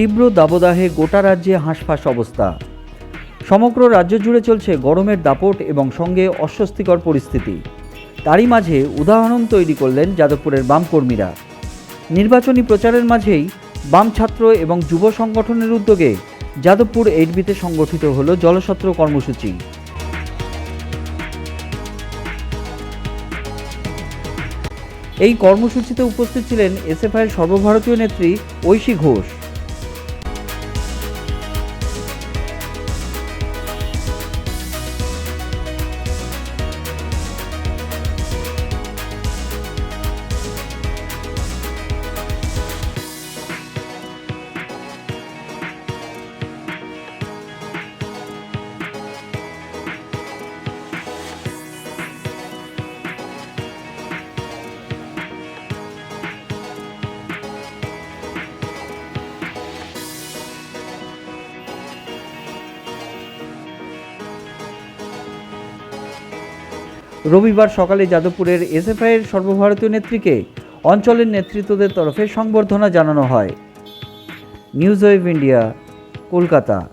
তীব্র দাবদাহে গোটা রাজ্যে হাঁসফাঁস অবস্থা। সমগ্র রাজ্য জুড়ে চলছে গরমের দাপট এবং সঙ্গে অস্বস্তিকর পরিস্থিতি। তারই মাঝে উদাহরণ তৈরি করলেন যাদবপুরের বাম কর্মীরা। নির্বাচনী প্রচারের মাঝেই বাম ছাত্র এবং যুব সংগঠনের উদ্যোগে যাদবপুর এইচবিতে সংগঠিত হল জলসত্র কর্মসূচি। এই কর্মসূচিতে উপস্থিত ছিলেন এসএফআইয়ের সর্বভারতীয় নেত্রী ঐশী ঘোষ। রবিবার সকালে যাদবপুরের এসএফআইয়ের সর্বভারতীয় নেত্রীকে অঞ্চলের নেতৃত্বদের তরফে সংবর্ধনা জানানো হয়। News wave India, Kolkata.